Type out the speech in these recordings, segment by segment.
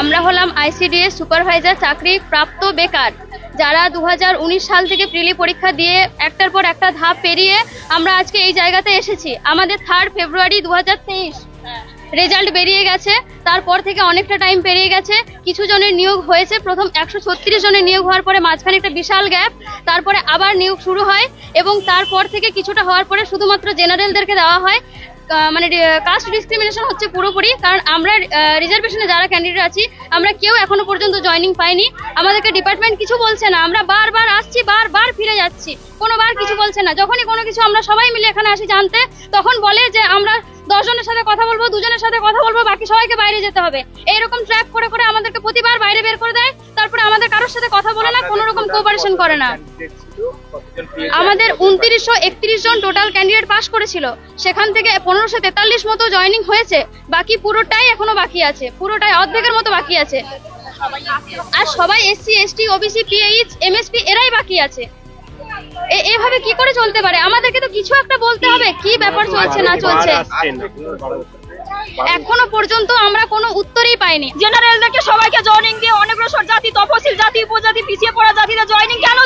আমরা হলাম ICDS supervisor চাকরি প্রাপ্ত বেকার, যারা দু হাজার উনিশ সাল থেকে প্রিলি পরীক্ষা দিয়ে একটার পর একটা ধাপ পেরিয়ে আমরা আজকে এই জায়গাতে এসেছি। আমাদের থার্ড ফেব্রুয়ারি দু হাজার তেইশ। রেজাল্ট বেরিয়ে গেছে, তারপর থেকে অনেকটা টাইম পেরিয়ে গেছে। কিছু জনের নিয়োগ হয়েছে, প্রথম একশো ছত্রিশ জনের নিয়োগ হওয়ার পরে মাঝখানে একটা বিশাল গ্যাপ তারপরে আবার নিয়োগ শুরু হয় এবং তারপর থেকে কিছুটা হওয়ার পরে শুধুমাত্র জেনারেলদেরকে দেওয়া হয়। মানে কাস্ট ডিসক্রিমিনেশন হচ্ছে পুরোপুরি, কারণ আমরা রিজার্ভেশনে যারা ক্যান্ডিডেট আছি, আমরা কেউ এখনও পর্যন্ত জয়েনিং পাইনি। আমাদেরকে ডিপার্টমেন্ট কিছু বলছে না, আমরা বারবার আসছি, বারবার ফিরে যাচ্ছি। কোনোবার কিছু বলছে না। যখনই কোনো কিছু আমরা সবাই মিলে এখানে আসি জানতে, তখন বলে যে আমরা দশজনের সাথে কথা বলব, দুজনের সাথে কথা বলব, বাকি সবাইকে বাইরে যেতে হবে। এইরকম ট্র্যাক করে করে আমাদেরকে প্রতিবার বাইরে বের করে দেয়, তারপরে আমাদের কারোর সাথে কথা বলে না, কোনো রকম কোঅপারেশন করে না। আমাদের উনত্রিশশো একত্রিশ জন টোটাল ক্যান্ডিডেট পাশ করেছিল। সেখান থেকে পনেরোশো তেতাল্লিশ মতো জয়েনিং হয়েছে। বাকি পুরোটাই এখনও বাকি আছে। পুরোটাই অর্ধেকের মতো বাকি আছে। আর সবাই SC, ST, OBC, PH, MSP, এরাই বাকি আছে। এভাবে কি করে চলতে পারে? আমাদেরকে তো কিছু একটা বলতে হবে। কি ব্যাপার চলছে, না চলছে? এখনও পর্যন্ত আমরা কোনো উত্তরই পাইনি। জেনারেলদেরকে সবাইকে জয়েনিং দিয়ে অনগ্রসর জাতি তফসিল জাতি, উপজাতি, পিছিয়ে পড়া জাতিদের জয়েনিং কেন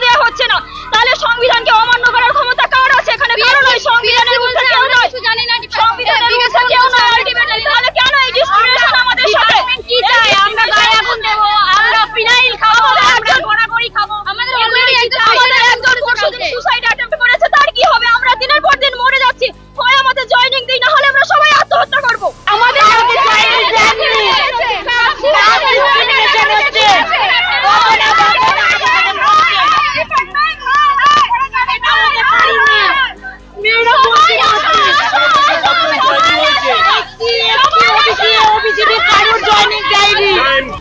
সংবিধানকে অমান্য করার ক্ষমতা Timing, Daddy! Time.